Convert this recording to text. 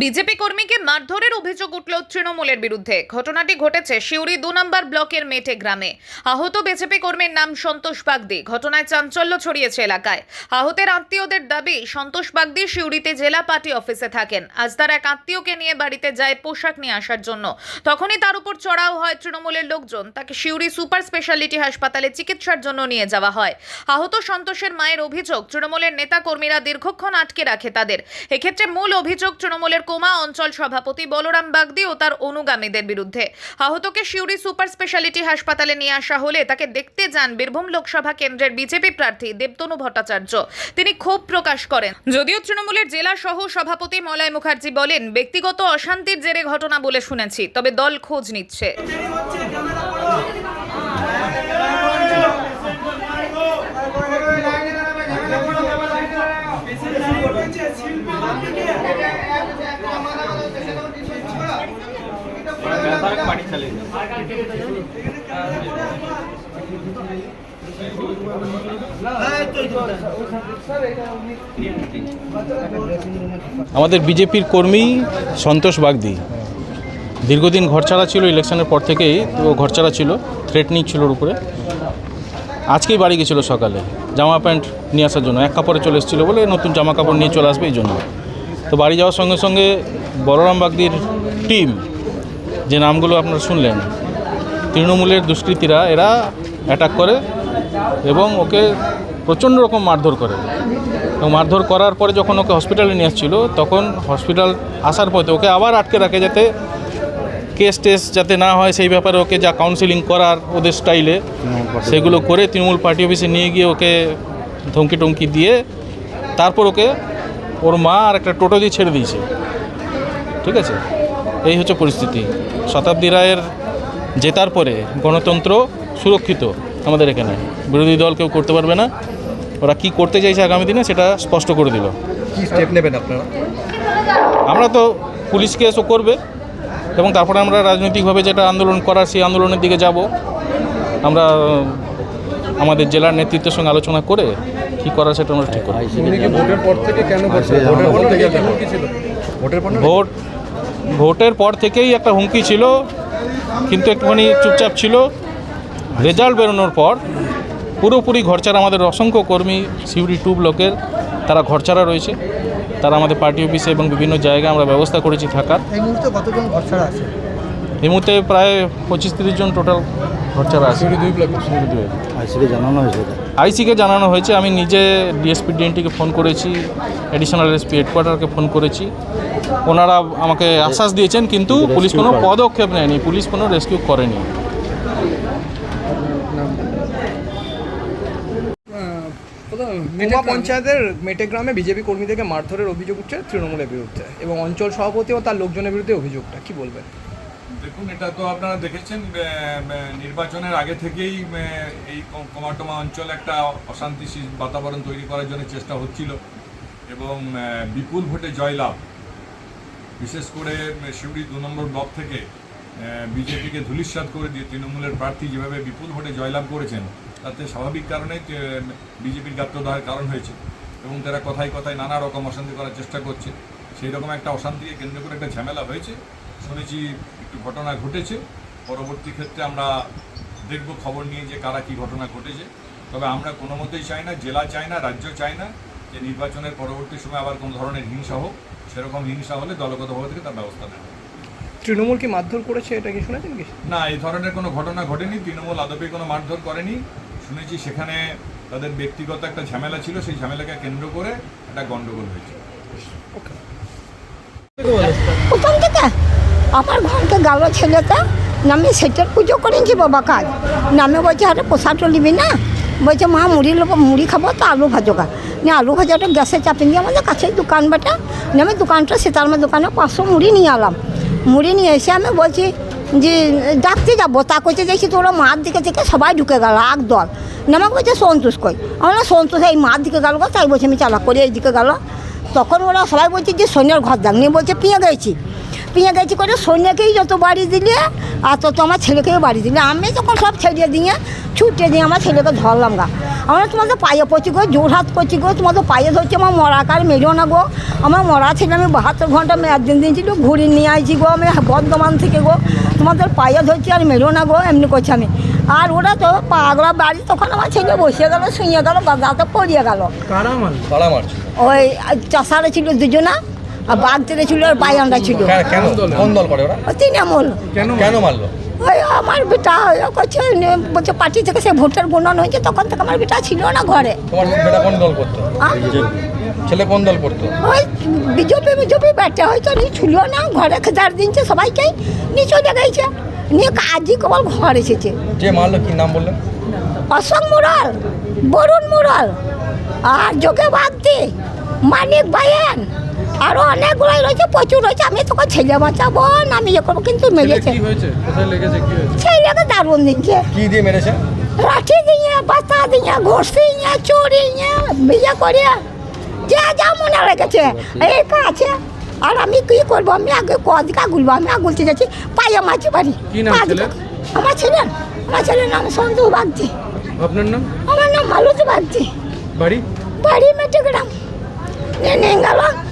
BJP কর্মীকে মারধরের অভিযোগ উঠল তৃণমূলের বিরুদ্ধে। ঘটনাটি ঘটেছে শিউরি দু নম্বর ব্লকের মেটে গ্রামে। আহত বিজেপি কর্মীর নাম সন্তোষ বাগদি। ঘটনায় চাঞ্চল্য ছড়িয়েছে এলাকায়। আহতের আত্মীয়দের দাবি, সন্তোষ বাগদি শিউরিতে জেলা পার্টি অফিসে থাকেন। আজ তার এক আত্মীয়কে নিয়ে বাড়িতে যায় পোশাক নিয়ে আসার জন্য। তখনই তার উপর চড়াও হয় তৃণমূলের লোকজন। তাকে শিউরি সুপার স্পেশালিটি হাসপাতালে চিকিৎসার জন্য নিয়ে যাওয়া হয়। আহত সন্তোষের মায়ের অভিযোগ, তৃণমূলের নেতা কর্মীরা দীর্ঘক্ষণ আটকে রাখে তাদের। এক্ষেত্রে মূল অভিযোগ তৃণমূলের কোমা অঞ্চল সভাপতি বলরাম বাগদি ও তার অনুগামীদের বিরুদ্ধে। আহতকে শিউরি সুপার স্পেশালিটি হাসপাতালে নিয়ে আসা হলে তাকে দেখতে যান বীরভূম লোকসভা কেন্দ্রের বিজেপি প্রার্থী দেবতনু ভট্টাচার্য। তিনি ক্ষোভ প্রকাশ করেন। যদিও তৃণমূলের জেলা সহ সভাপতি মলয় মুখার্জি বলেন, ব্যক্তিগত অশান্তির জেরে ঘটনা বলে শুনেছি, তবে দল খোঁজ নিচ্ছে। আমাদের বিজেপির কর্মী সন্তোষ বাগদি। দীর্ঘদিন ঘরছাড়া ছিল ইলেকশনের পর থেকেই, তো ঘরছাড়া ছিল থ্রেটনিং ছিল ওর উপরে। আজকেই বাড়ি গেছিল সকালে, জামা প্যান্ট নিয়ে আসার জন্য। এক কাপড়ে চলে এসেছিল বলে নতুন জামা কাপড় নিয়ে চলে আসবে এই জন্য। তো বাড়ি যাওয়ার সঙ্গে সঙ্গে বলরাম বাগদির টিম যে নামগুলো আপনারা শুনলেন, তৃণমূলের দুষ্কৃতীরা এরা অ্যাটাক করে এবং ওকে প্রচণ্ড রকম মারধর করে। এবং মারধর করার পরে যখন ওকে হসপিটালে নিয়ে আসছিল, তখন হসপিটাল আসার পথে ওকে আবার আটকে রাখে যাতে কেস টেস যাতে না হয়, সেই ব্যাপারে ওকে যা কাউন্সিলিং করার ওদের স্টাইলে সেগুলো করে তৃণমূল পার্টি অফিসে নিয়ে গিয়ে ওকে ধমকি টমকি দিয়ে তারপর ওকে ওর মা আর একটা টোটো দিয়ে ছেড়ে দিয়েছে। ঠিক আছে? এই হচ্ছে পরিস্থিতি। শতাব্দী রায়ের জেতার পরে গণতন্ত্র সুরক্ষিত আমাদের এখানে। বিরোধী দল কেউ করতে পারবে না। ওরা কি করতে চাইছে আগামী দিনে সেটা স্পষ্ট করে দিল। কি স্টেপ নেবেন আপনারা? আমরা তো পুলিশ কেসও করবে এবং তারপরে আমরা রাজনৈতিকভাবে যেটা আন্দোলন করার সেই আন্দোলনের দিকে যাব। আমরা আমাদের জেলার নেতৃত্বের সঙ্গে আলোচনা করে কি করার সেটা আমরা ঠিক করব। উনি কি ভোটের পর থেকে কেন করছেন ভোটের পর থেকে কেন কি ছিল? ভোটের পর না ভোট ভোটের পর থেকেই একটা হুমকি ছিল কিন্তু একটুখানি চুপচাপ ছিল। রেজাল্ট বেরোনোর পর পুরোপুরি ঘরচারা আমাদের অসংখ্য কর্মী সিউড়ি টু ব্লকের তারা ঘরচারা রয়েছে। তারা আমাদের পার্টি অফিসে এবং বিভিন্ন জায়গায় আমরা ব্যবস্থা করেছি থাকার। এই মুহূর্তে কতজন ঘর ছাড়া আছে? এই মুহূর্তে প্রায় পঁচিশ তিরিশ জন টোটাল ঘরচারা আছে। জানানো হয়েছে আইসিকে জানানো হয়েছে আমি নিজে ডিএসপি ডিএনটিকে ফোন করেছি অ্যাডিশনাল এসপি হেডকোয়ার্টারকে ফোন করেছি। ওনারা আমাকে আশ্বাস দিয়েছেন কিন্তু পুলিশ কোনো পদক্ষেপ নেয়নি পুলিশ কোনো রেস্কিউ করেনি। কুমা পঞ্চায়েতের মেটে গ্রামে বিজেপি কর্মীদেরকে মারধরের অভিযোগ উঠছে তৃণমূলের বিরুদ্ধে এবং অঞ্চল সভাপতি ও তার লোকজনের বিরুদ্ধে অভিযোগটা কি বলবেন? দেখুন এটা তো আপনারা দেখেছেন নির্বাচনের আগে থেকেই এই কম- কমাটোমা অঞ্চলে একটা অশান্তিশীল বাতাবরণ তৈরি করার জন্য চেষ্টা হচ্ছিল এবং বিপুল ভোটে জয়লাভ। বিশেষ করে সিউড়ি দু নম্বর ব্লক থেকে বিজেপিকে ধূলিসাৎ করে দিয়ে তৃণমূলের প্রার্থী যেভাবে বিপুল ভোটে জয়লাভ করেছেন, তাতে স্বাভাবিক কারণে বিজেপির গাত্রদাহের কারণ হয়েছে এবং তারা কথায় কথায় নানা রকম অশান্তি করার চেষ্টা করছে। সেই রকম একটা অশান্তিকে কেন্দ্র করে একটা ঝামেলা হয়েছে। শুনেছি একটু ঘটনা ঘটেছে। পরবর্তী ক্ষেত্রে আমরা দেখব খবর নিয়ে যে কারা কি ঘটনা ঘটেছে। তবে আমরা কোনো মতেই চাই না, জেলা চাই না, রাজ্য চাই না। যে নির্বাচনের পরবর্তী সময় আবার কোনো ধরনের হিংসা হোক সেরকম হিংসা হলে দলগতভাবে থেকে তার ব্যবস্থা নেওয়া তৃণমূল কি মারধর করেছে এটা কি শুনেছেন কি? না এই ধরনের কোনো ঘটনা ঘটেনি। তৃণমূল আদপে কোনো মারধর করেনি। শুনেছি সেখানে তাদের ব্যক্তিগত একটা ঝামেলা ছিল সেই ঝামেলাকে কেন্দ্র করে একটা গন্ডগোল হয়েছে। প্রথম থেকে আমার ঘরকে গেল ছেলেটা নামে সেটার পুজো করেছি বাবা কাজ। নামে বলছে আরে প্রসাদটা নিবি না? বলছে মা মুড়ি নেব মুড়ি খাব তো আলু ভাজোগা নিয়ে আলু ভাজাটা গ্যাসে চাপে নিয়ে আমাদের কাছেই দোকান বাটা। নিয়ে আমি দোকানটা, সীতারামের দোকানে পাঁচশো মুড়ি নিয়ে এলাম মুড়ি নিয়ে এসে আমি বলছি যে, ডাকতে যাব। তা করছে দেখছি তো ওরা মার দিকে থেকে সবাই ঢুকে গেল এক দল। নিয়ে আমাকে বলছে, সন্তোষ কই? আমরা সন্তোষ, এই মার দিকে গেল তাই বলছে, আমি চালাক করে, এইদিকে গেল। তখন ওরা সবাই বলছে যে, সৈন্যের ঘর দাগ নিয়ে বলছে পেয়ে গেছি পিঁয়ে গেছি করে সৈন্যকেই যত বাড়ি দিলে আর তত আমার ছেলেকেও বাড়ি দিলে। আমি যখন সব ছেড়ে দিয়ে ছুটে দিয়ে আমার ছেলেকে ধরলাম গা। আমরা তোমাদের পায়ে পড়ছি গো জোর হাত করছি গো তোমাদের পায়ে ধরছি আমার মরা কার মেরো না গো। আমার মরা ছিল আমি বাহাত্তর ঘণ্টা একদিন দিন ছিল ঘুরি নিয়ে আইছি গো আমি বর্ধমান থেকে গো। তোমাদের পায়ে ধরছি আর মেরো না গো এমনি করছি আমি। আর ওরা তো পাগলা বাড়ি তখন আমার ছেলে বসে গেল শুয়ে গেল গাদাতে পড়িয়ে গেল। ওই চাষারে ছিল দুজনা। আর বাঘ তেরে ছিল আর বায়ানরা ছিল। কেন কোন? দল করে ওরা? তৃণমূল কেন কেন মারলো? ওই আমার বেটা ও করছে বলছে পার্টি থেকে সে ভোটার গুণন হয়েছে তখন থেকে আমার বেটা ছিল না ঘরে। তোমার বেটা কোন দল করতো ছেলে কোন দল করতো? ওই বিজেপি বিজেপি বেটা হয়তো নি ছিল না ঘরে খেদার দিনছে সবাইকেই নিয়ে চলে গেছে নিয়ে কাজই কেবল ঘর এসেছে। যে মারলো? কি নাম বললেন? অশোক মুরাল বরুণ মুরাল আর যোগে বাগদি মানিক বায়েন আরও অনেকগুলোই রয়েছে প্রচুর রয়েছে। আমি তোকে ছেলে বাঁচাবো না আমি ইয়ে করব কিন্তু মেরেছে। ছেলেকে দারুণ দিচ্ছে কি দিয়ে মেরেছে? লাঠি দিয়ে বাতা দিয়ে ঘষি দিয়ে চুরি দিয়ে বিয়ে করে যা যা মনে রেখেছে এই আছে আর আমি কি করব? আমি আগে কদিকা গুলবো আমি আগুলতে যাচ্ছি পায়ে মাছি বাড়ি। আমার ছেলের? আমার ছেলের নাম সন্তু বাগজি আপনার নাম? আমার নাম মালুজ বাগজি বাড়ি? বাড়ি মেটেগ্রাম নেনে গেল আমি তোলা তুলি করি